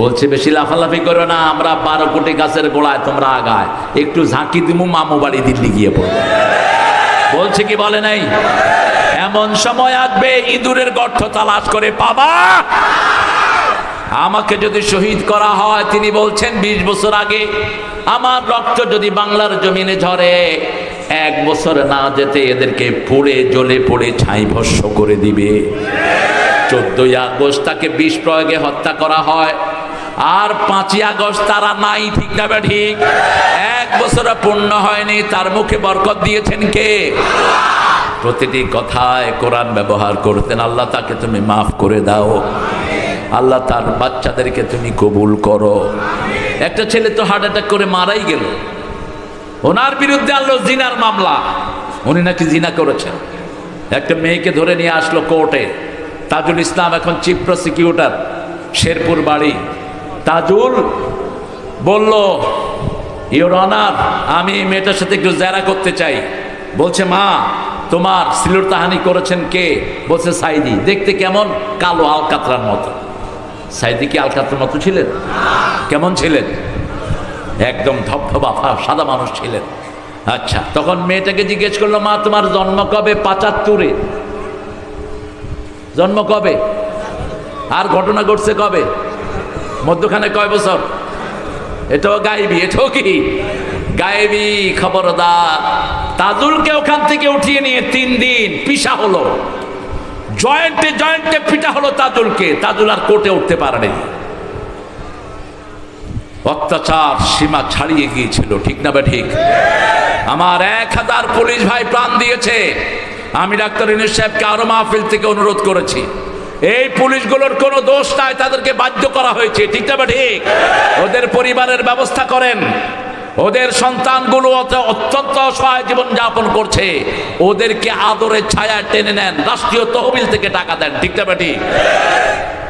বলছে, বেশি লাফালাফি করো না, আমরা বারো কোটি গাছের গোড়ায় তোমরা আগায়। একটু ঝাঁকি দিমু, মামু বাড়ি দিল্লি গিয়ে পড়বে। বলছে কি, বলে নাই? এমন সময় আসবে, ইঁদুরের গর্ত তালাশ করে পাবা। আমাকে যদি শহীদ করা হয়, তিনি বলছেন ২০ বছর আগে আমার রক্ত যদি বাংলার জমিনে ঝরে, এক বছর না যেতে এদেরকে পুড়ে জ্বলে পড়ে ছাই ভস্য করে দিবে। চোদ্দই আগস্ট তাকে বিষ প্রয়োগে হত্যা করা হয়। আর পাঁচই আগস্ট তারা নাই, ঠিক না ঠিক? এক বছর পূর্ণ হয়নি, তার মুখে বরকত দিয়েছেন কে? প্রতিটি কথায় কোরআন ব্যবহার করতেন। আল্লাহ তাকে তুমি মাফ করে দাও। আল্লাহ তার বাচ্চাদেরকে তুমি কবুল করো। একটা ছেলে তো হার্ট অ্যাটাক করে মারাই গেল। ওনার বিরুদ্ধে আনলো জিনার মামলা। উনি নাকি জিনা করেছেন। একটা মেয়েকে ধরে নিয়ে আসলো কোর্টে। তাজুল ইসলাম এখন চিফ প্রসিকিউটর, শেরপুর বাড়ি। তাজুল বলল ইওর অনার আমি মেয়েটার সাথে একটু জেরা করতে চাই। বলছে, মা, তোমার সিলুর তাহানি করেছেন কে? বলছে, সাইদি। দেখতে কেমন? কালো আলকাতরার মতো। সাইদি কি আলকাতরার মতো ছিলেন? কেমন ছিলেন? একদম ফা- সাদা মানুষ ছিলেন। আচ্ছা তখন মেয়েটাকে জিজ্ঞেস করল, মা, তোমার জন্ম কবে পাঁচাত্তরে? জন্ম কবে? আর ঘটনা ঘটছে কবে? মধ্যখানে কয় বছর? এটাও গাইবি এটাও কি? গায়েবি খবরদার। তাজুলকে ওখান থেকে উঠিয়ে নিয়ে তিন দিন পিসা হলো। জয়েন্টে জয়েন্টে পিটা হলো তাজুলকে। তাজুল আর কোর্টে উঠতে পারেনি। অত্যাচার সীমা ছাড়িয়ে গিয়েছিল, ঠিক না বা ঠিক? আমার এক হাজার পুলিশ ভাই প্রাণ দিয়েছে। আমি ডাক্তার ইনুস সাহেবকে আরও মাহফিল থেকে অনুরোধ করেছি। এই পুলিশগুলোর কোনো দোষ নাই, তাদেরকে বাধ্য করা হয়েছে, ঠিক না ঠিক? ওদের পরিবারের ব্যবস্থা করেন। ওদের সন্তানগুলো অত- অত্যন্ত অসহায় জীবন যাপন করছে। ওদেরকে আদরের ছায়া টেনে নেন, রাষ্ট্রীয় তহবিল থেকে টাকা দেন, ঠিক না ঠিক?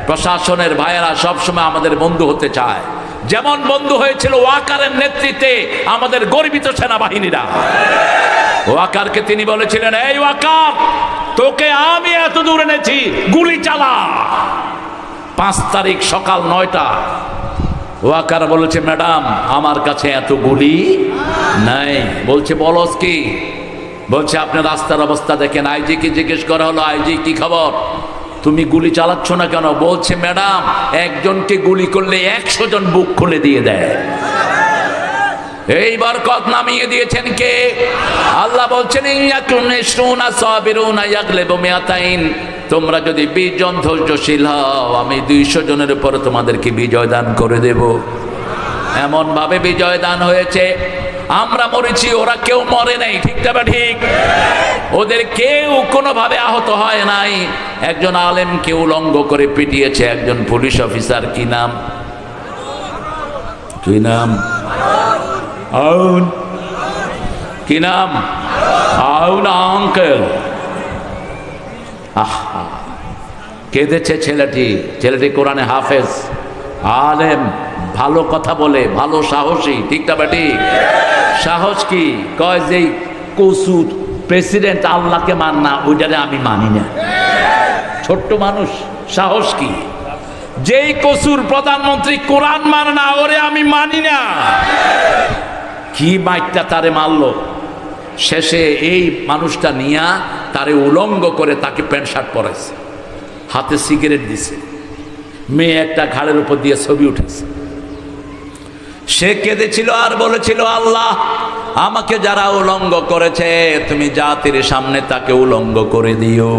প্রশাসনের ভাইয়েরা সবসময় আমাদের বন্ধু হতে চায়। যেমন বন্ধু হয়েছিল ওয়াকারের নেতৃত্বে আমাদের গর্বিত সেনাবাহিনীরা। ওয়াকারকে তিনি বলেছিলেন, এই ওয়াকার তোকে আমি এত দূর এনেছি, গুলি চালা। পাঁচ তারিখ সকাল নয়টা, ওয়াকার বলেছে, ম্যাডাম, আমার কাছে এত গুলি নাই। বলছে, বলস কি? বলছে, আপনি রাস্তার অবস্থা দেখেন। আইজি কি জিজ্ঞেস করা হলো, আইজি, কি খবর? তুমি গুলি চালাচ্ছ না কেন? বলছে, ম্যাডাম, একজনকে গুলি করলে একশো জন বুক খুলে দিয়ে দেয়। এইবার কত নামিয়ে দিয়েছেন কে? আল্লাহ বলছেন তোমরা যদি বিশ জন ধৈর্যশীল হও, আমি দুইশো জনের উপর তোমাদেরকে বিজয় দান করে দেব। এমন ভাবে বিজয় দান হয়েছে, আমরা মরেছি, ওরা কেউ মরে নাই, ঠিক বা ঠিক? ওদের কেউ কোনোভাবে আহত হয় নাই। একজন আলেমকে উলঙ্গ করে পিটিয়েছে একজন পুলিশ অফিসার, কি নাম? কি নাম? আউন কি নাম আউন আঙ্কেল আহা কেঁদেছে ছেলেটি? ছেলেটি কোরআনে হাফেজ। আলেম, ভালো কথা বলে, ভালো সাহসী। ঠিক না বেটি? সাহস কি? কয় যে কসুর প্রেসিডেন্ট আল্লাহকে মান না, ওইটারে আমি মানি না। ছোট্ট মানুষ, সাহস কি? যেই কসুর প্রধানমন্ত্রী কোরআন মানে না, ওরে আমি মানি না। কি মাইকটা তারে মারলো? শেষে এই মানুষটা নিয়া তারে উলঙ্গ করে তাকে প্যান্ট শার্ট পরাইছে। হাতে সিগারেট দিছে। মেয়ে একটা ঘাড়ের উপর দিয়ে ছবি উঠেছে। সে কেঁদেছিল আর বলেছিল, আল্লাহ, আমাকে যারা উলঙ্গ করেছে, তুমি জাতির সামনে তাকে উলঙ্গ করে দিও।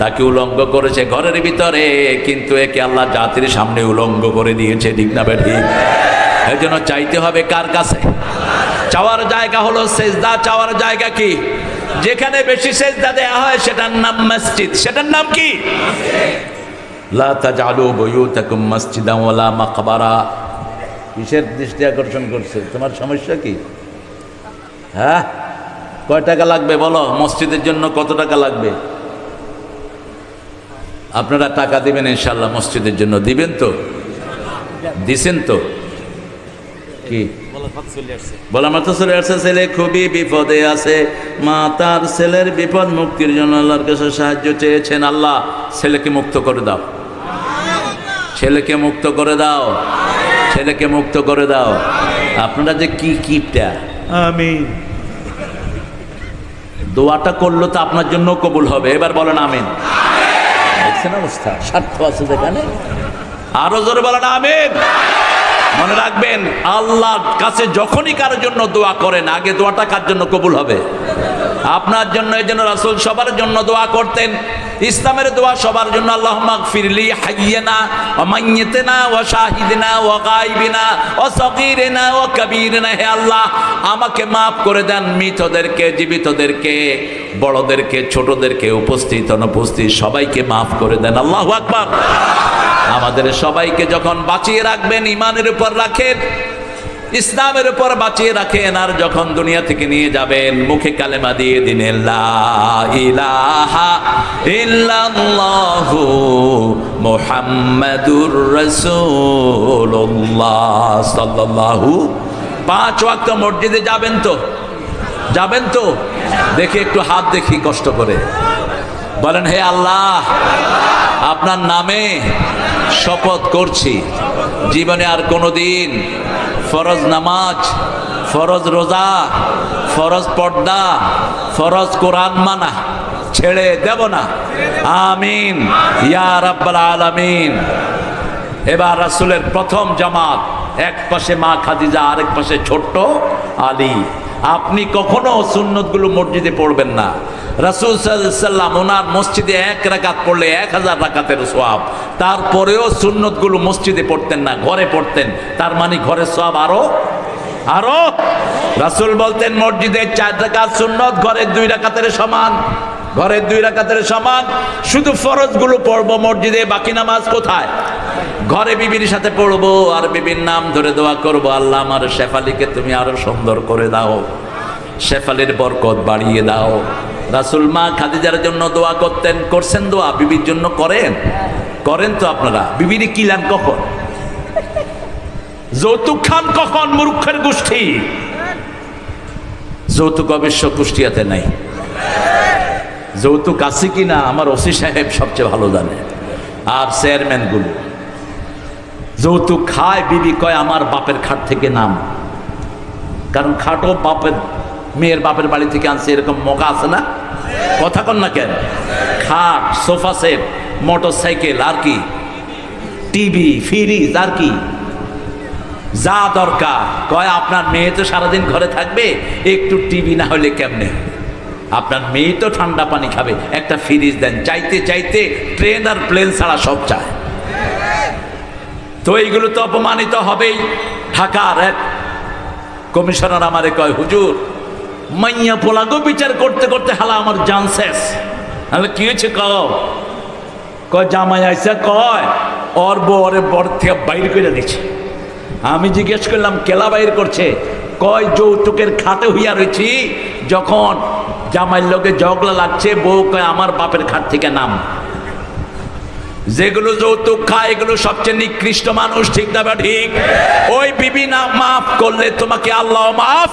তাকে উলঙ্গ করেছে ঘরের ভিতরে, কিন্তু একে আল্লাহ জাতির সামনে উলঙ্গ করে দিয়েছে, ঠিক না ঠিক এই জন্য চাইতে হবে কার কাছে? চাওয়ার জায়গা হলো সেজদা, চাওয়ার জায়গা কি? যেখানে বেশি সেজদা দেয়া হয় সেটার নাম মসজিদ। সেটার নাম কি? কিসের দৃষ্টি আকর্ষণ করছে? তোমার সমস্যা কি? হ্যাঁ? কয় টাকা লাগবে বলো? মসজিদের জন্য কত টাকা লাগবে? আপনারা টাকা দিবেন ইনশাল্লাহ মসজিদের জন্য। দিবেন তো? দিছেন তো? কি? বলা মাত্র চলে আসছে। ছেলে খুবই বিপদে আছে। মা তার ছেলের বিপদ মুক্তির জন্য আল্লাহর কাছে সাহায্য চেয়েছেন। আল্লাহ ছেলেকে মুক্ত করে দাও। ছেলেকে মুক্ত করে দাও। ছেলেকে মুক্ত করে দাও। আপনারা যে কি কিপটা। আমি দোয়াটা করল তো আপনার জন্য কবুল হবে। এবার বলেন আমিন। দেখছেন অবস্থা? স্বার্থ আছে যেখানে। আরও জোরে বলেন আমিন। মনে রাখবেন, আল্লাহর কাছে যখনই কারোর জন্য দোয়া করেন, আগে দোয়াটা কার জন্য কবুল হবে? আপনার জন্য, এই জন্য রাসুল সবার জন্য দোয়া করতেন। ইসলামের দোয়া সবার জন্য আল্লাহ ফিরলি হাইয়েনা মাইয়েতেনা ও শাহিদিনা ও গাইবিনা ও সকিরেনা ও কবিরনা। হে আল্লাহ, আমাকে মাফ করে দেন মৃতদেরকে, জীবিতদেরকে, বড়দেরকে, ছোটদেরকে, উপস্থিত, অনুপস্থিত, সবাইকে মাফ করে দেন। আল্লাহ আকবার। আমাদের সবাইকে যখন বাঁচিয়ে রাখবেন ইমানের উপর রাখেন। ইসলামের উপর বাঁচিয়ে রাখেন আর যখন দুনিয়া থেকে নিয়ে যাবেন, মুখে কালেমা দিয়ে দিন পাঁচ ওয়াক্ত মসজিদে যাবেন তো? যাবেন তো? দেখি একটু হাত দেখি কষ্ট করে। বলেন, হে আল্লাহ আপনার নামে শপথ করছি। জীবনে আর কোনো দিন ফরজ নামাজ, ফরজ রোজা, ফরজ পর্দা, ফরজ কোরআন মানা ছেড়ে দেব না। আমিন। ইয়া রাব্বাল আলামিন। এবার রাসূলের প্রথম জামাত, এক পাশে মা খাদিজা, আরেক পাশে ছোট্ট আলী। আপনি কখনো সুন্নতগুলো মসজিদে পড়বেন না। রাসুল সাল্লাম ওনার মসজিদে এক রাকাত পড়লে এক হাজার রাকাতের সোয়াব তারপরেও সুন্নতগুলো মসজিদে পড়তেন না, ঘরে পড়তেন। তার মানে ঘরে সব আরও আরও। রাসুল বলতেন, মসজিদে চার রাকাত সুন্নত ঘরের দুই রাকাতের সমান। ঘরের দুই রাকাতের সমান। শুধু ফরজগুলো পড়ব মসজিদে, বাকি নামাজ কোথায়? ঘরে বিবির সাথে পড়ব আর বিবির নাম ধরে দোয়া করব, আল্লাহ আমার শেফালিকে তুমি আরও সুন্দর করে দাও। শেফালির বরকত বাড়িয়ে দাও। রাসুল মা খাদিজার জন্য দোয়া করতেন, করছেন দোয়া, বিবির জন্য করেন? করেন তো আপনারা। বিবির কিলান কখন? যৌতুক খান কখন মূর্খের গোষ্ঠী? যৌতুক অবশ্য কুষ্টিয়াতে নাই। যৌতুক আছে কি না আমার ওসি সাহেব সবচেয়ে ভালো জানে। আর চেয়ারম্যানগুলো যৌতুক খায়, বিবি কয়, আমার বাপের খাট থেকে নাম। কারণ খাটও বাপের, মেয়ের বাপের বাড়ি থেকে আনছে, এরকম মকা আছে না? কথা কন না কেন? খাট, সোফা সেট মোটর সাইকেল আর কি? টিভি ফ্রিজ আর কি? যা দরকার। কয়, আপনার মেয়ে তো সারাদিন ঘরে থাকবে? একটু টিভি না হলে কেমনে? আপনার মেয়ে তো ঠান্ডা পানি খাবে। একটা ফ্রিজ দেন। চাইতে চাইতে ট্রেন আর প্লেন ছাড়া সব চায়। তো এইগুলো তো অপমানিত হবেই। ঢাকার এক কমিশনার আমারে কয়, হুজুর মাইয়া পোলাগো বিচার করতে করতে হালা আমার জান শেষ। তাহলে কি হয়েছে কও? কয়, জামাই আইসা কয় অর বউ ওরে বর থেকে বাইর করে দিছে। আমি জিজ্ঞেস করলাম, কেলা বাইর করছে? কয়, যৌতুকের খাতে হইয়া রয়েছি যখন জামাইয়ের লোকে জগলা লাগছে, বউ কয়, আমার বাপের খাত থেকে নাম। যেগুলো যৌতুক খায়, এগুলো সবচেয়ে নিকৃষ্ট মানুষ, ঠিক না ঠিক? ওই বিবি না মাফ করলে তোমাকে আল্লাহ মাফ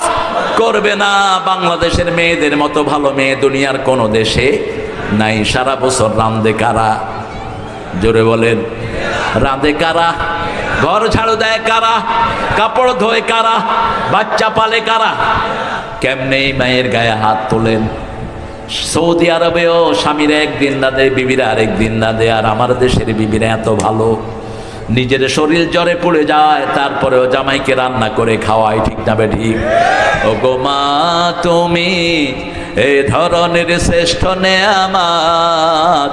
করবে না। বাংলাদেশের মেয়েদের মতো ভালো মেয়ে দুনিয়ার কোন দেশে নাই। সারা বছর রান্দে কারা? জোরে বলেন। রাঁধে কারা? ঘর ঝাড়ু দেয় কারা? কাপড় ধোয় কারা? বাচ্চা পালে কারা? কেমনে মায়ের গায়ে হাত তোলেন। সৌদি আরবেও স্বামীরা একদিন না দেয়, বিবিরা আরেক দিন না দেয়। আর আমার দেশের বিবিরা এত ভালো, নিজের শরীর জ্বরে পড়ে যায়, তারপরেও জামাইকে রান্না করে খাওয়াই ঠিক না বে ঠিক? ও গো মা, তুমি এ ধরনের শ্রেষ্ঠ নেয়ামাত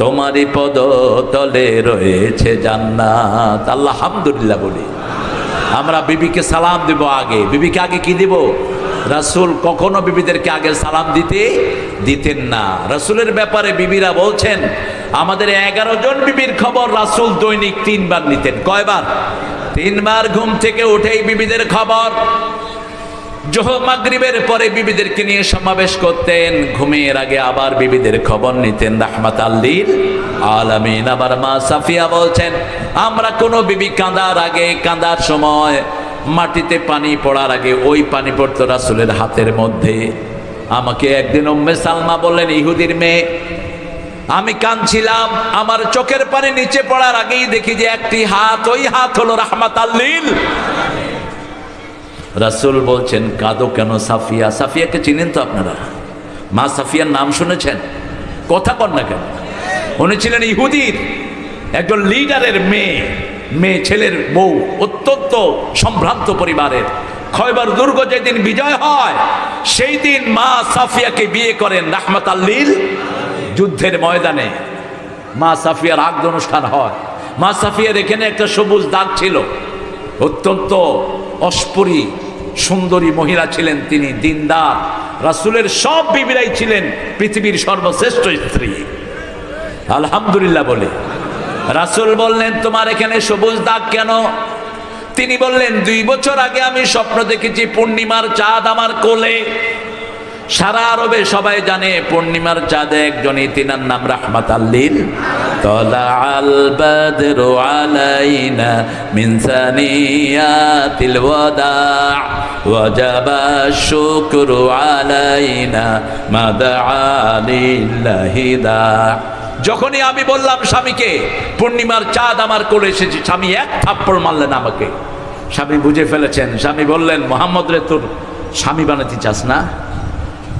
তোমারই পদ তলে রয়েছে জান্নাত। আল্লাহ হামদুলিল্লাহ বলি। আমরা বিবিকে সালাম দিব আগে। বিবিকে আগে কি দিব? রাসুল কখনো বিবিদেরকে আগে সালাম দিতে দিতেন না। রাসুলের ব্যাপারে বিবিরা বলছেন, আমাদের এগারো জন বিবির খবর রাসুল দৈনিক তিনবার নিতেন। কয়বার? তিনবার ঘুম থেকে উঠেই বিবিদের খবর। জহ মাগরিবের পরে বিবিদেরকে নিয়ে সমাবেশ করতেন। ঘুমের আগে আবার বিবিদের খবর নিতেন। রাহমাত আল্লিল আলামিন। আবার মা সাফিয়া বলছেন, আমরা কোনো বিবি কাঁদার আগে কাঁদার সময় মাটিতে পানি পড়ার আগে ওই পানি পড়তো রাসুলের হাতের মধ্যে। আমাকে একদিন উম্মে সালমা বললেন, ইহুদির মেয়ে, আমি কাঁদছিলাম, আমার চোখের পানি নিচে পড়ার আগেই দেখি যে একটি হাত, ওই হাত হলো রাহমাত আল্লিল রাসুল বলছেন, কাঁদো কেন সাফিয়া? সাফিয়াকে চিনেন তো আপনারা? মা সাফিয়ার নাম শুনেছেন? কথা কন না কেন? উনি ছিলেন ইহুদির একজন লিডারের মেয়ে। মেয়ে ছেলের বউ অত্যন্ত সম্ভ্রান্ত পরিবারের। খয়বার দুর্গ যেদিন বিজয় হয় সেই দিন মা সাফিয়াকে বিয়ে করেন রাহমাত আল্লিল যুদ্ধের ময়দানে। মা সাফিয়ার আগদ অনুষ্ঠান হয়। মা সাফিয়ার এখানে একটা সবুজ দাগ ছিল। অত্যন্ত অস্পরি, সুন্দরী মহিলা ছিলেন তিনি, দিনদার। রাসুলের সব বিবিরাই ছিলেন পৃথিবীর সর্বশ্রেষ্ঠ স্ত্রী। আলহামদুলিল্লাহ বলে। রাসুল বললেন, তোমার এখানে সবুজ দাগ কেন? তিনি বললেন, দুই বছর আগে আমি স্বপ্ন দেখেছি পূর্ণিমার চাঁদ আমার কোলে। সারা আরবে সবাই জানে, পূর্ণিমার চাঁদে একজনই, তিনার নাম রাহমাত আল্লিল। বদরু আলাইনা মাদা লিল্লাহি দা। যখনই আমি বললাম, স্বামীকে, পূর্ণিমার চাঁদ আমার কোলে এসেছে। স্বামী এক থাপ্পড় মারলেন আমাকে। স্বামী বুঝে ফেলেছেন। স্বামী বললেন, মোহাম্মদ রে, তোর স্বামী বানাতে চাস না?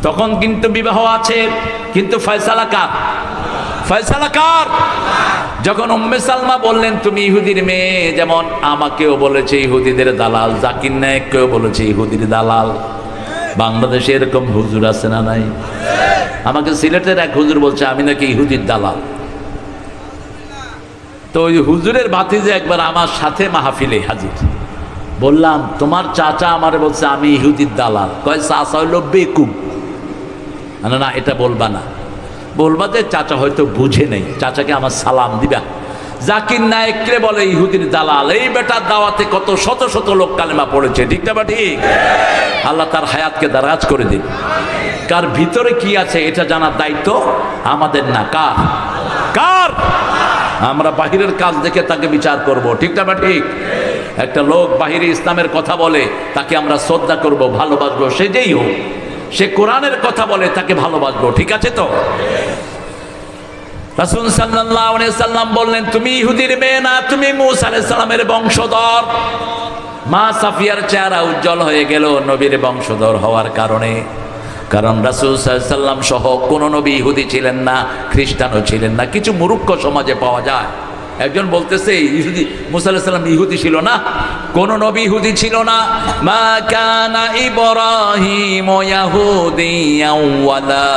তখন কিন্তু বিবাহ আছে, কিন্তু ফয়সালা কার? ফয়সালা কার? যখন উম্মে সালমা বললেন, তুমি ইহুদির মেয়ে, যেমন আমাকেও বলেছে ইহুদিদের দালাল, জাকির নায়ককেও বলেছে ইহুদির দালাল। বাংলাদেশে এরকম হুজুর আছে না নাই? আমাকে সিলেটের এক হুজুর বলছে, আমি নাকি ইহুদির দালাল। তো ওই হুজুরের ভাতিজে একবার আমার সাথে মাহফিলে হাজির। বললাম, তোমার চাচা আমার বলছে, আমি ইহুদির দালাল। কয়, চাচা হইল বেকুব। না না, এটা বলবা না। বলবা যে, চাচা হয়তো বুঝে নেই। চাচাকে আমার সালাম দিবা। জাকির নায়করে বলে, ইহুদির দালাল, এই বেটার দাওয়াতে কত শত শত লোক কালেমা পড়েছে। ঠিক না বা ঠিক? আল্লাহ তার হায়াতকে দারাজ করে দিন। কার ভিতরে কি আছে এটা জানার দায়িত্ব আমাদের না, কার? কার? আমরা বাহিরের কাজ দেখে তাকে বিচার করব। ঠিক না বা ঠিক? একটা লোক বাহিরে ইসলামের কথা বলে, তাকে আমরা শ্রদ্ধা করব, ভালোবাসবো, সে যেই হোক, সে কোরআনের কথা বলে, তাকে ভালোবাসবো। ঠিক আছে তো? রাসুল সাল্লাম বললেন, তুমি ইহুদির মেয়ে না, তুমি মুসা বংশধর। মা সাফিয়ার চেহারা উজ্জ্বল হয়ে গেল নবীর বংশধর হওয়ার কারণে। কারণ রাসুল সাল্লাম সহ কোনো নবী ইহুদি ছিলেন না, খ্রিস্টানও ছিলেন না, কিছু মুরুক্ষ সমাজে পাওয়া যায়। একজন বলতেছে, ইহুদি মুসা সাল্লাম ইহুদি ছিল না। কোন নবী ইহুদি ছিল না। মা কানা ইব্রাহিম ইয়াহুদিয়া ওয়ালা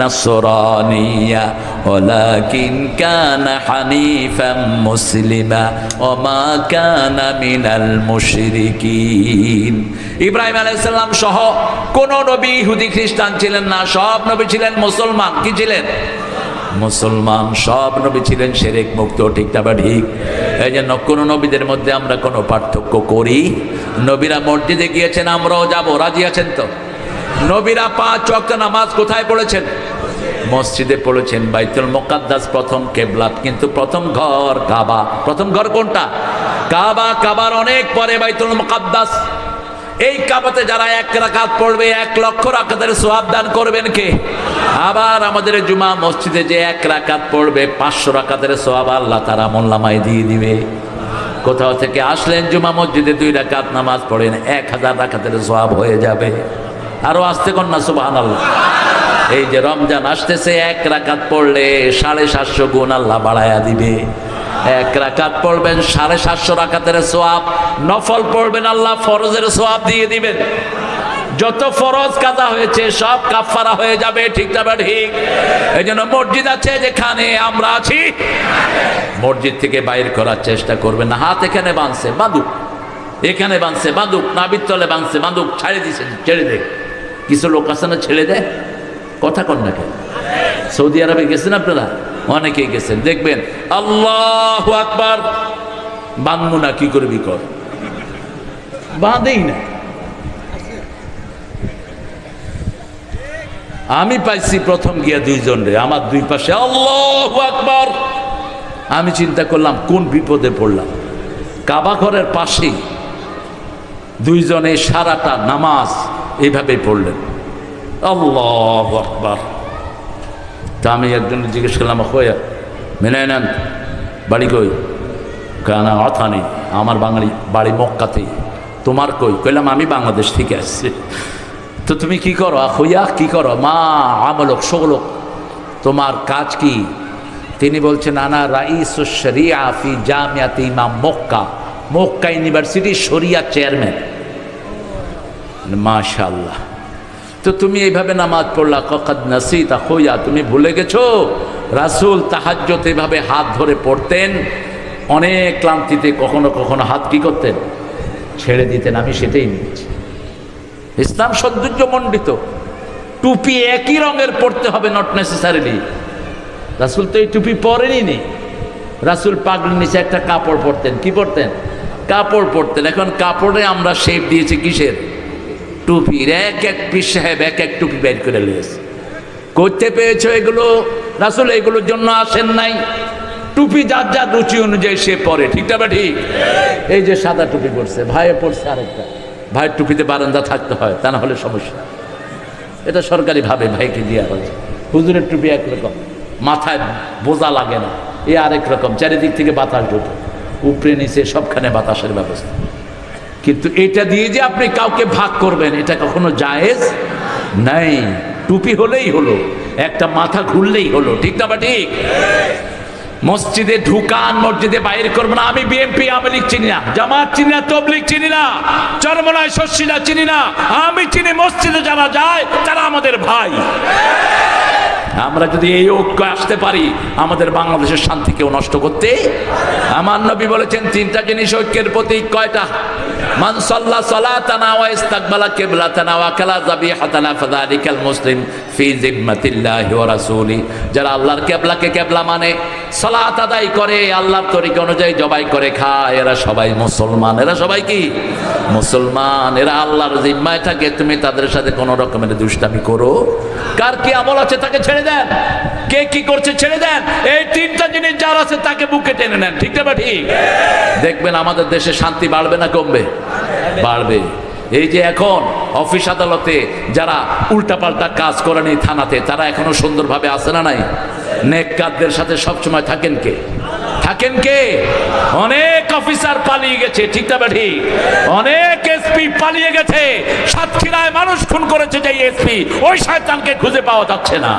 নাসরানিয়া, ওয়ালাকিন কানা হানিফাম মুসলিমা ওয়া কানা মিনাল মুশরিকিন। ইব্রাহিম আলাইহিস সালাম সহ কোন নবী ইহুদি খ্রিস্টান ছিলেন না, সব নবী ছিলেন মুসলমান। কি ছিলেন? মুসলমান, সব নবী ছিলেন সেরেক মুক্ত, ঠিক বা ঠিক? এই জন্য কোনো নবীদের মধ্যে আমরা কোনো পার্থক্য করি? নবীরা মসজিদে গিয়েছেন, আমরাও যাব, রাজি আছেন তো? নবীরা পাঁচ ওয়াক্ত নামাজ কোথায় পড়েছেন? মসজিদে পড়েছেন, বাইতুল মোকাদ্দাস প্রথম কেবলাত, কিন্তু প্রথম ঘর কাবা। প্রথম ঘর কোনটা? কাবা, কাবার অনেক পরে বাইতুল মোকাদ্দাস। এই কাবাতে যারা এক রাকাত পড়বে, এক লক্ষ রাকাতের সোয়াব দান করবেন কে? আবার আমাদের জুমা মসজিদে যে এক রাকাত পড়বে, পাঁচশো রাকাতের সোয়াব আল্লাহ তারা মোল্লামাই দিয়ে দিবে। কোথাও থেকে আসলেন জুমা মসজিদে দুই রাকাত নামাজ পড়েন, এক হাজার রাকাতের সোয়াব হয়ে যাবে। আরও আসতে কন্যা সুবাহান আল্লাহ এই যে রমজান আসতেছে, এক রাকাত পড়লে সাড়ে সাতশো গুণ আল্লাহ বাড়ায়া দিবে। এক রাকাত পড়বেন সাড়ে সাতশো রাকাতের সোয়াব নফল পড়বেন আল্লাহ ফরজের সোয়াব দিয়ে দিবেন। যত ফরজ কাজা হয়েছে, সব কাফারা হয়ে যাবে, ঠিক যাবে ঠিক? এই জন্য মসজিদ আছে যেখানে আমরা আছি। মসজিদ থেকে বাইর করার চেষ্টা করবেন না। হাত এখানে বাঁধছে, বাঁধুক। এখানে বাঁধছে, বাঁধুক। নাবির তলে বাঁধছে, বাঁধুক। ছাড়ে দিছে, ছেড়ে দে। কিছু লোক আছে না, ছেড়ে দেয় কথা কন না কেন? সৌদি আরবে গেছেন আপনারা? অনেকেই গেছেন। দেখবেন, আল্লাহ আকবার। বাঁধবো না, কি করবি কর? বাঁধেই না। আমি পাইছি প্রথম গিয়া দুইজন রে, আমার দুই পাশে। আল্লাহ আকবার! আমি চিন্তা করলাম, কোন বিপদে পড়লাম? কাবা ঘরের পাশেই দুইজনে সারাটা নামাজ এইভাবে পড়লেন। আল্লাহ আকবার! তা আমি একজন জিজ্ঞেস করলাম হয়ে মেনে নেন, বাড়ি কই? কেন অথা নেই, আমার বাঙালি বাড়ি মক্কাতেই। তোমার কই? কইলাম, আমি বাংলাদেশ থেকে আসছি। তো তুমি কি করো? হইয়া কি করো? মা, আমলক, সগলক। তোমার কাজ কি? তিনি বলছেন, আনা রাইস শরিয়া ফি জামিয়াত ইমাম মক্কা। মক্কা ইউনিভার্সিটি শরিয়া চেয়ারম্যান। মাশাল্লাহ তো তুমি এইভাবে নামাজ পড়লা, ককাদ নাসিতা হইয়া তুমি ভুলে গেছো? রাসুল তাহাজ্জত এভাবে হাত ধরে পড়তেন, অনেক ক্লান্তিতে কখনো কখনো হাত কি করতেন? ছেড়ে দিতেন, আমি সেটাই নিয়েছি। ইসলাম সৌন্দর্যমণ্ডিত। টুপি একই রঙের পড়তে হবে নট নেসেসারিলি রাসুল তো এই টুপি পরেনি নি। রাসুল পাগড়ির নিচে একটা কাপড় পরতেন। কি পরতেন? কাপড় পরতেন। এখন কাপড়ে আমরা শেপ দিয়েছি কিসের? টুপির। এক এক পিস সাহেব এক এক টুপি বের করে নিয়েছে করতে পেয়েছ এগুলো? রাসুল এগুলোর জন্য আসেন নাই। টুপি যার যার রুচি অনুযায়ী সে পরে। ঠিকটা বা ঠিক? এই যে সাদা টুপি পড়ছে ভাইয়ে পড়ছে আরেকটা। ভাইয়ের টুপিতে বারান্দা থাকতে হয়, তা না হলে সমস্যা। এটা সরকারিভাবে ভাইকে দেওয়া হয়েছে। হুজুরের টুপি একরকম, মাথায় বোঝা লাগে না, এ আরেক রকম, চারিদিক থেকে বাতাস ঢুকে। উপরে, নিচে, সবখানে বাতাসের ব্যবস্থা। কিন্তু এটা দিয়ে যে আপনি কাউকে ভাগ করবেন, এটা কখনো জায়েজ নাই। টুপি হলেই হলো, একটা মাথা ঘুরলেই হলো, ঠিক না বা ঠিক? মসজিদে ঢুকান, মসজিদে বাইর করব না। আমি বিএনপি আওয়ামী লীগ চিনি না। জামাত চিনি না, তবলিগ চিনি না। চরমনায় শশীলা চিনি না। আমি চিনি মসজিদে যারা যায়, তারা আমাদের ভাই। আমরা যদি এই ঐক্য আসতে পারি, আমাদের বাংলাদেশের শান্তি কেউ নষ্ট করতে আমার নবী বলেছেন, তিনটা জিনিস ঐক্যের প্রতীক কয়টা? মান অনুযায়ী জবাই করে খায়, এরা সবাই মুসলমান। এরা সবাই কি? মুসলমান। এরা আল্লাহর জিম্মায় থাকে, তুমি তাদের সাথে কোনো রকমের দুষ্টামি করো। কার কি আমল আছে তাকে ছেড়ে দেন। কে কি করছে ছেড়ে দেন। এই তিনটা জিনিস যার আছে তাকে বুকে টেনে নেন। ঠিক না ঠিক? দেখবেন আমাদের দেশে শান্তি বাড়বে না কমবে? বাড়বে। এই যে এখন অফিস আদালতে যারা উল্টাপাল্টা কাজ করেনি থানাতে, তারা এখনও সুন্দরভাবে আসে না নাই? নেককারদের সাথে সবসময় থাকেন কে? থাকেন কে? অনেক অফিসার পালিয়ে গেছে, ঠিক না ঠিক অনেক এসপি পালিয়ে গেছে। সাতক্ষীরায় মানুষ খুন করেছে যে এসপি, ওই শয়তানকে খুঁজে পাওয়া যাচ্ছে না।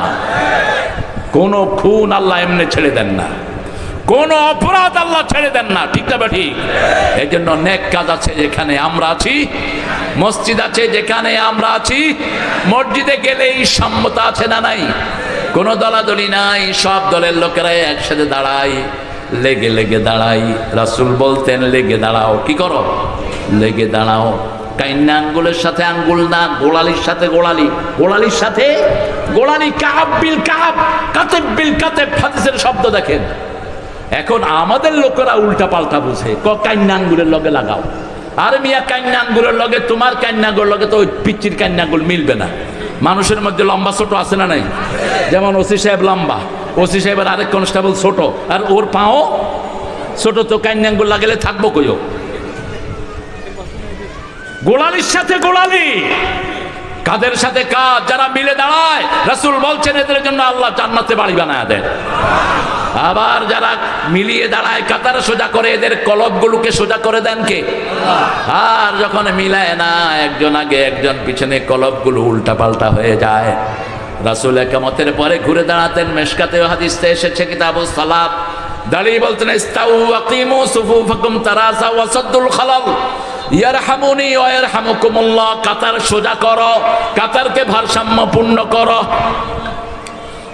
কোন খুন আল্লাহ এমনি ছেড়ে দেন না। কোন অপরাধ আল্লাহ ছেড়ে দেন না, ঠিক না বা ঠিক এই জন্য নেক কাজ আছে যেখানে আমরা আছি, মসজিদ আছে যেখানে আমরা আছি, মসজিদে গেলেই সম্মতা আছে না নাই? কোন দলাদলি নাই, সব দলের লোকেরা একসাথে দাঁড়ায়। লেগে লেগে দাঁড়াই। রাসুল বলতেন, লেগে দাঁড়াও, কি করো? লেগে দাঁড়াও। কাইন্না আঙ্গুলের সাথে আঙ্গুল না গোড়ালির সাথে গোড়ালি গোড়ালির সাথে গোড়ালি কাপ বিল কাপ কাতেব বিল কাতেব, হাদিসের শব্দ দেখেন। এখন আমাদের লোকেরা উল্টা পাল্টা বুঝে। ক কান্না আঙ্গুলের লগে লাগাও। আর মিয়া কান্না আঙ্গুলের লগে, তোমার কান্না লগে তো ওই পিচ্চির কান্না আঙ্গুল মিলবে না। মানুষের মধ্যে লম্বা ছোট আছে না নাই? যেমন ওসি সাহেব লম্বা। ওসি সাহেবের আরেক কনস্টেবল ছোট, আর ওর পাও ছোট তো কান্না আঙ্গুল লাগালে থাকব কইও? গোড়ালির সাথে গোড়ালি কাদের সাথে কাজ? যারা মিলে দাঁড়ায়, রাসূল বলছেন এদের জন্য আল্লাহ জান্নাতে বাড়ি বানায় দেন। আবার যারা মিলিয়ে দাঁড়ায়, কাতার সোজা করে এদের কলবগুলোকে সোজা করে দেন কে? আর যখন মিলায় না, একজন আগে একজন পিছনে কলবগুলো উল্টা পাল্টা হয়ে যায়। রাসূল একামতের পরে ঘুরে দাঁড়াতেন, মেশকাতে হাদিসতে এসেছে কিতাবু সালাত। দাঁড়িয়ে বলতেন, ইস্তাউ আকিমু সুফুফাকুম তারাসা ওয়াসাদ্দুল খালাল। ইয়ারহামুনি ওয়া ইয়ারহামুকুমুল্লাহ। কাতার সোজা করো, কাতারকে ভারসাম্যপূর্ণ করো।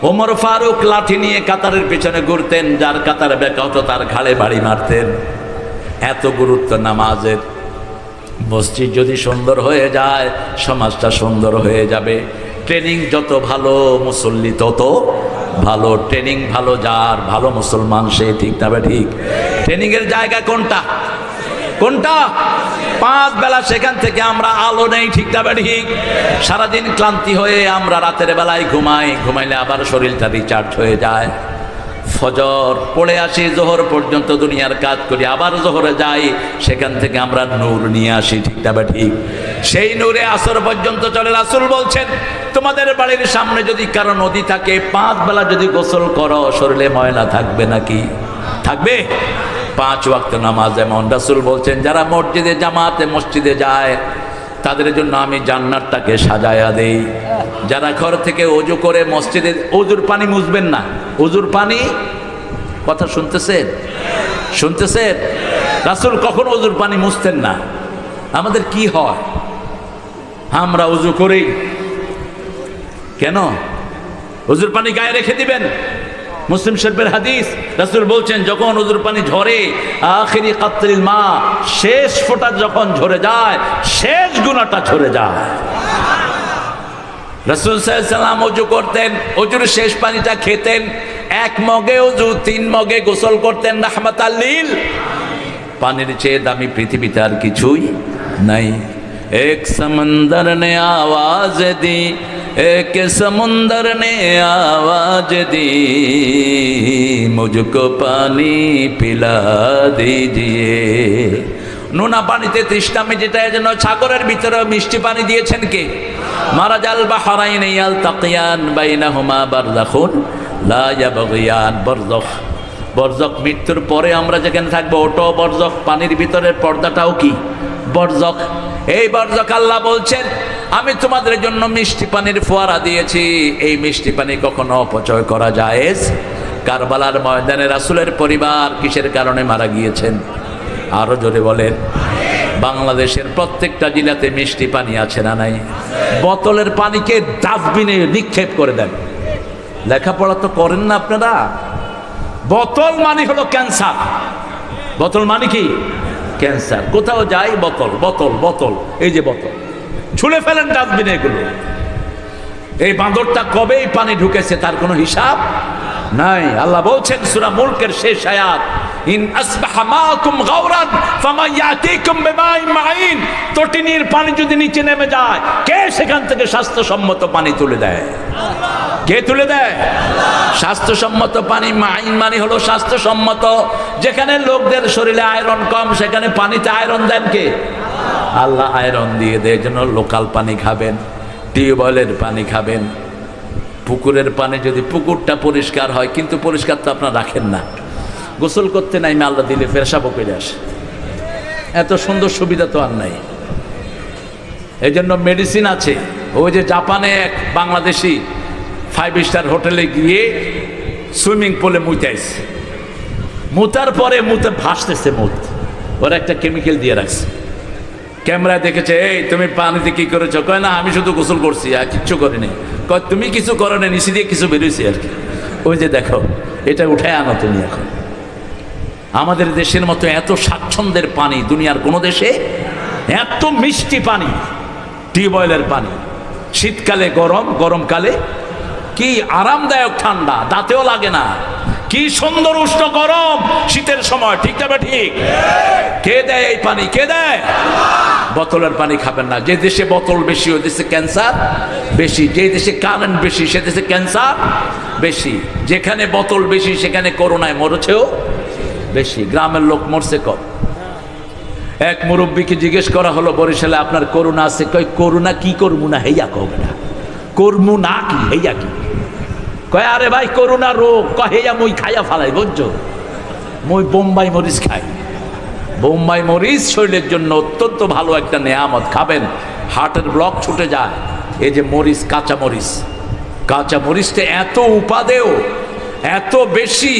ওমর ফারুক লাঠি নিয়ে কাতারের পেছনে ঘুরতেন, যার কাতার বেকা তার ঘাড়ে বাড়ি মারতেন। এত গুরুত্ব নামাজের। মসজিদ যদি সুন্দর হয়ে যায়, সমাজটা সুন্দর হয়ে যাবে। ট্রেনিং যত ভালো মুসল্লি তত ভালো, ট্রেনিং ভালো যার, ভালো মুসলমান সে ঠিক না ঠিক। ট্রেনিংয়ের জায়গা কোনটা? কোনটা? পাঁচ বেলা সেখান থেকে আমরা আলো নেই, ঠিক না ঠিক। সারাদিন ক্লান্তি হয়ে আমরা রাতের বেলায় ঘুমাই, ঘুমাইলে আবার শরীরটা রিচার্জ হয়ে যায়। ফজর, পড়ে আসি, জোহর পর্যন্ত দুনিয়ার কাজ করি, আবার জোহরে যাই, সেখান থেকে আমরা নূর নিয়ে আসি, ঠিক না ঠিক। সেই নূরে আসর পর্যন্ত চলে রাসুল বলছেন, তোমাদের বাড়ির সামনে যদি কারও নদী থাকে, পাঁচ বেলা যদি গোসল করো, শরীরে ময়লা থাকবে নাকি? থাকবে। পাঁচ ওয়াক্ত নামাজ যেমন রাসুল বলছেন, যারা মসজিদে জামাতে মসজিদে যায়, তাদের জন্য আমি জান্নাতটাকে সাজায়া দেই। যারা ঘর থেকে অজু করে মসজিদে অজুর পানি মুছবেন না। অজুর পানি? কথা শুনতেছেন? শুনতেছেন? রাসুল কখন অজুর পানি মুছতেন না? আমাদের কি হয়? আমরা উজু করি। কেন? উজুর পানি গায়ে রেখে দিবেন। মুসলিম শরীফের হাদিস, রাসুল বলছেন, যখন উজুর পানি ঝরে, আখেরি কাত্রিল মা, শেষ ফোঁটা যখন ঝরে যায়, শেষ গুণাটা ঝরে যায়। রসুল সাল্লাম অজু করতেন অজুর শেষ পানিটা খেতেন, এক মগে অজু তিন মগে গোসল করতেন রাহমাত আল্লিল পানির চেয়ে দামি পৃথিবীতে আর কিছুই নাই। এক সমন্দর নে আওয়াজ দি, এক সমুন্দর নে আওয়াজ দি। মুঝকো পানি পিলা দিজিয়ে। নোনা পানিতে তৃষ্ণা মিটেটা যেন সাগরের ভিতরে মিষ্টি পানি দিয়েছেন কে? মারা জাল বা হরাইন ইয়াল তাকিয়ান বাইনা হুমা বারদাখুন লা ইয়াবগিয়ান বরজখ। বরজক মৃত্যুর পরে আমরা যেখানে থাকব, ওটো বরজক পানির ভিতরের পর্দাটাও কি? বরজক। এই বরজক আল্লাহ বলছেন, আমি তোমাদের জন্য মিষ্টি পানির ফোয়ারা দিয়েছি। এই মিষ্টি পানি কখনো অপচয় করা যায় কারবালার ময়দানে রাসুলের পরিবার কিসের কারণে মারা গিয়েছেন? আরও জোরে বলেন। বাংলাদেশের প্রত্যেকটা জেলাতে মিষ্টি পানি আছে না নাই? বোতলের পানিকে ডাস্টবিনে নিক্ষেপ করে দেন। লেখাপড়া তো করেন না আপনারা। বোতল মানে হলো ক্যান্সার। বোতল মানে কি? ক্যান্সার। কোথাও যাই বোতল বোতল বোতল এই যে বোতল ছুলে ফেলেন ডাস্টবিনে এগুলো। এই বাঁদরটা কবেই পানি ঢুকেছে তার কোনো হিসাব নাই। আল্লাহ বলছেন, সুরা মুলকের শেষ আয়াত, ইন আসবাহা মাকুম গাওরান ফামা ইয়াতিকুম বিমাইন মাইন তটিনীর পানি যদি নিচে নেমে যায়, কে সেখান থেকে স্বাস্থ্যসম্মত পানি তুলে দেয়? কে তুলে দেয়? স্বাস্থ্যসম্মত পানি, মাইন মানে হলো স্বাস্থ্যসম্মত। যেখানে লোকদের শরীরে আয়রন কম, সেখানে পানিতে আয়রন দেন কে? আল্লাহ আয়রন দিয়ে দেয় জন্য লোকাল পানি খাবেন, টিউবওয়েলের পানি খাবেন। পুকুরের পানি যদি পুকুরটা পরিষ্কার হয়, কিন্তু পরিষ্কার তো আপনার রাখেন না। গোসল করতে নাই আল্লাহ দিলে ফেরসাবো করে আসে। এত সুন্দর সুবিধা তো আর নাই। এই জন্য মেডিসিন আছে। ওই যে জাপানে এক বাংলাদেশি ফাইভ স্টার হোটেলে গিয়ে সুইমিং পুলে মুইতে আসছে মুতার পরে মুতে ভাসতেছে মুত। ওরা একটা কেমিক্যাল দিয়ে রাখছে। ক্যামেরায় দেখেছে, এই, তুমি পানিতে কি করেছ? কয়, না, আমি শুধু গোসল করছি, আর কিচ্ছু করিনি। কয়, তুমি কিছু করো না নিচে দিয়ে কিছু বেরোইছি আর কি। ওই যে দেখো, এটা উঠে আনো তুমি এখন। আমাদের দেশের মতো এত স্বাচ্ছন্দ্যের পানি দুনিয়ার কোনো দেশে, এত মিষ্টি পানি টিউবওয়েলের পানি। শীতকালে গরম গরমকালে কি আরামদায়ক ঠান্ডা দাঁতেও লাগে না। কি সুন্দর উষ্ণ গরম শীতের সময় ঠিক যাবে ঠিক। কে দেয় এই পানি? কে দেয়? বোতলের পানি খাবেন না। যে দেশে বোতল বেশি ওই দেশে ক্যান্সার বেশি। যে দেশে কারেন্ট বেশি সে দেশে ক্যান্সার বেশি। যেখানে বোতল বেশি সেখানে করোনায় মরেছেও বেশি। গ্রামের লোক মরছে কম। এক মুরব্বীকে জিজ্ঞেস করা হলো, বরিশালে আপনার করুণা আছে? কয়, করুণা কি করব না? হেয়া কবে না করমু না কি? হেয়া কি? কয়, আরে ভাই, করুণা রোগ। কয়, হেয়া মই খাইয়া ফালাই, বুঝছ? মই বোম্বাই মরিচ খাই। বোম্বাই মরিচ শরীরের জন্য অত্যন্ত ভালো একটা নেয়ামত। খাবেন, হার্টের ব্লক ছুটে যায়। এই যে মরিচ, কাঁচা মরিচ। কাঁচা মরিচটা এত উপাদেয়, এত বেশি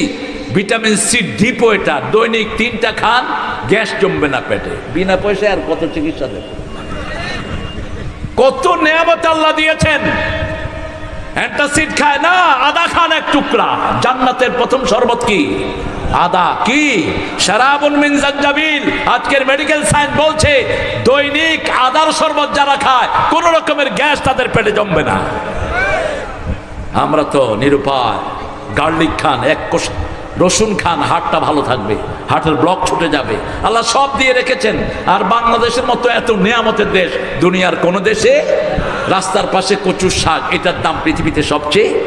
ভিটামিন সি ডিপো এটা। দৈনিক তিনটা খান, গ্যাস জমবে না পেটে। বিনা পয়সায় আর কত চিকিৎসা দেবে? কত নেয়ামত আল্লাহ দিয়েছেন। অ্যান্টাসিড খায় না, আদা খান এক টুকরা। জান্নাতের প্রথম শরবত কি? আদা কি? শারাবুন মিন জাঞ্জাবিল। আজকের মেডিকেল সায়েন্স বলছে, দৈনিক আদার শরবত যারা খায়, কোন রকমের গ্যাস তাদের পেটে জমবে না। আমরা তো নিরুপায়, গার্লিক খান, এক কোষ রসুন খান, হাটটা ভালো থাকবে, হাটের ব্লক ছুটে যাবে। আল্লাহ সব দিয়ে রেখেছেন। আর বাংলাদেশের মতো এত নিয়ামতের দেশ, দুনিয়ার কোন দেশে রাস্তার পাশে কচুর শাক, এটার দাম পৃথিবীতে সবচেয়ে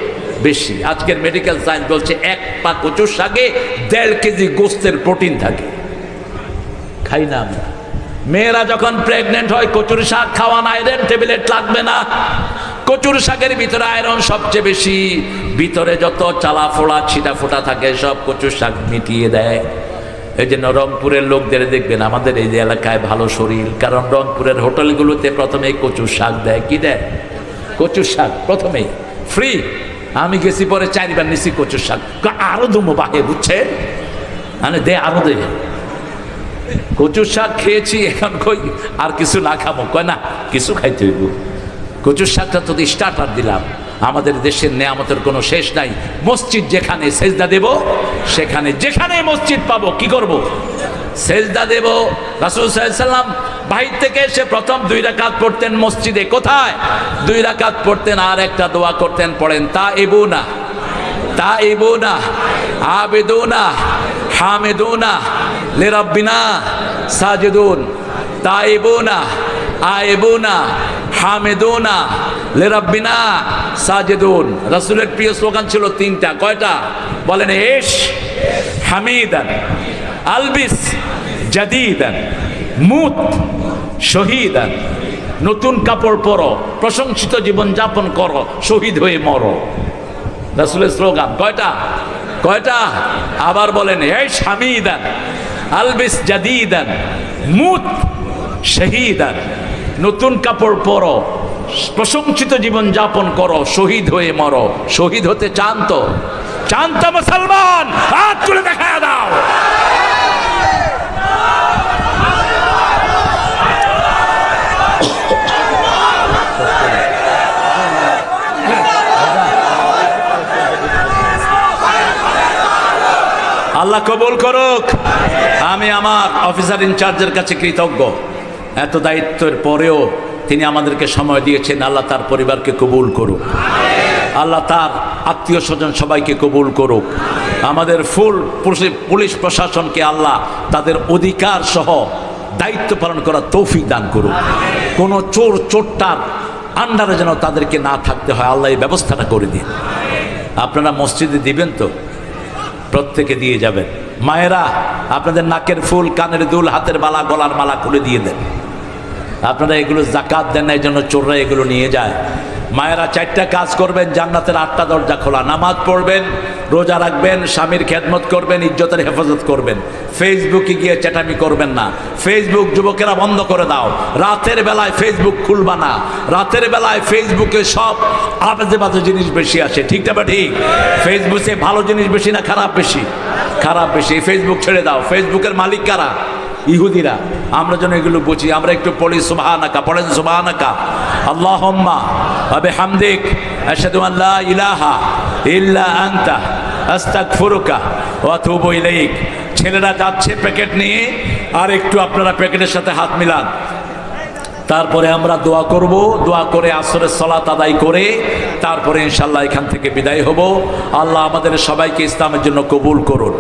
বেশি। আজকের মেডিকেল সায়েন্স বলছে, এক পা কচুর শাকে দেড় কেজি গোস্তের প্রোটিন থাকে। খাই না আমরা। মেয়েরা যখন প্রেগনেন্ট হয়, কচুরি শাক খাওয়ান আয়রন ট্যাবলেট লাগবে না। কচুর শাকের ভিতরে আয়রন সবচেয়ে বেশি। ভিতরে যত চালা ফোড়া ছিটা ফোটা থাকে, সব কচুর শাক মিটিয়ে দেয়। এই জন্য রংপুরের লোকদের দেখবেন, আমাদের এই এলাকায় ভালো শরীর। কারণ রংপুরের হোটেলগুলোতে প্রথমে কচুর শাক দেয়। কি দেয়? কচুর শাক, প্রথমেই। ফ্রি আমি গেছি পরে চারিবার নিছি কচুর শাক। আরও দুমো বাহে, বুঝছে? মানে দে, আরও দে। কচুর শাক খেয়েছি, এখন কই? আর কিছু না খাব কয় না, কিছু খাইতে হইব। কচুর শাকটা তো স্টার্টার দিলাম। আমাদের দেশের নেয়ামতের কোনো শেষ নাই। মসজিদ যেখানে সেজদা দেব, সেখানে যেখানে মসজিদ পাবো, কি করব? সেজদা দেব। রাসুল সাল্লাম বাহির থেকে এসে প্রথম দুই রাকাত পড়তেন মসজিদে। কোথায়? দুই রাকাত পড়তেন আর একটা দোয়া করতেন, পড়েন তা এবু না তা এবু না আবেদু না হামেদুনা, লিরাব্বিনা সাজিদুন, তাইবুনা, আইবুনা হামেদুনা লিরাব্বিনা সাজিদুন। রাসূলের প্রিয় স্লোগান ছিল তিনটা। কয়টা? বলেন এশ হামিদান, আলবিস, জাদিদান, মুত, শহীদান। নতুন কাপড় পরো, প্রশংসিত জীবন যাপন করো, শহীদ হয়ে মরো। রাসুলের স্লোগান। কয়টা? কয়টা? আবার বলেন এই স্বামীদান আলবিস, জাদিদান, মুত, শহীদান। নতুন কাপড় পরো, প্রশংসিত জীবন যাপন করো, শহীদ হয়ে মরো। শহীদ হতে চান তো? চান তো মুসলমান! হাত তুলে দেখা দাও! আল্লাহ কবুল করুক। আমি আমার অফিসার ইনচার্জের কাছে কৃতজ্ঞ। এত দায়িত্বের পরেও তিনি আমাদেরকে সময় দিয়েছেন, আল্লাহ তার পরিবারকে কবুল করুক। আল্লাহ তার আত্মীয় স্বজন সবাইকে কবুল করুক। আমাদের ফুল পুলিশ- প্রশাসনকে আল্লাহ তাদের অধিকার সহ দায়িত্ব পালন করার তৌফিক দান করুক। কোনো চোর, চোরটার আন্ডারে যেন তাদেরকে না থাকতে হয়, আল্লাহ এই ব্যবস্থাটা করে দিন। আপনারা মসজিদে দিবেন তো? প্রত্যেকে দিয়ে যাবেন। মায়েরা, আপনাদের নাকের ফুল, কানের দুল, হাতের বালা, গলার মালা খুলে দিয়ে দেন। আপনারা এগুলো জাকাত দেন না এই জন্য চোররা এগুলো নিয়ে যায়। মায়েরা চারটা কাজ করবেন, জান্নাতের আটটা দরজা খোলা। নামাজ পড়বেন, রোজা রাখবেন, স্বামীর খেদমত করবেন, ইজ্জতের হেফাজত করবেন। ফেসবুকে গিয়ে চেটামি করবেন না। ফেসবুক যুবকেরা বন্ধ করে দাও। রাতের বেলায় ফেসবুক খুলবা না। রাতের বেলায় ফেসবুকে সব আবাজে বাজে জিনিস বেশি আসে। ঠিক না ঠিক? ফেসবুকে ভালো জিনিস বেশি না, খারাপ বেশি? খারাপ বেশি। ফেসবুক ছেড়ে দাও। ফেসবুকের মালিক কারা? ইহুদিরা, আমরা যেন এগুলো বুঝি, আমরা একটু পড়ি সুবাহানাকা, পড়েন সুবাহানাকা। আল্লাহম্মা আবে হামদিক আশহাদু আন লা ইলাহা ইল্লা আনতা, আস্তাগফিরুকা ওয়া আতুবু ইলাইক। ছেলেরা যাচ্ছে প্যাকেট নিয়ে, আর একটু আপনারা প্যাকেটের সাথে হাত মিলান। তারপরে আমরা দোয়া করব, দোয়া করে আসরের সলাত আদায় করে, তারপরে ইনশাল্লাহ এখান থেকে বিদায় হব। আল্লাহ আমাদের সবাইকে ইসলামের জন্য কবুল করুন।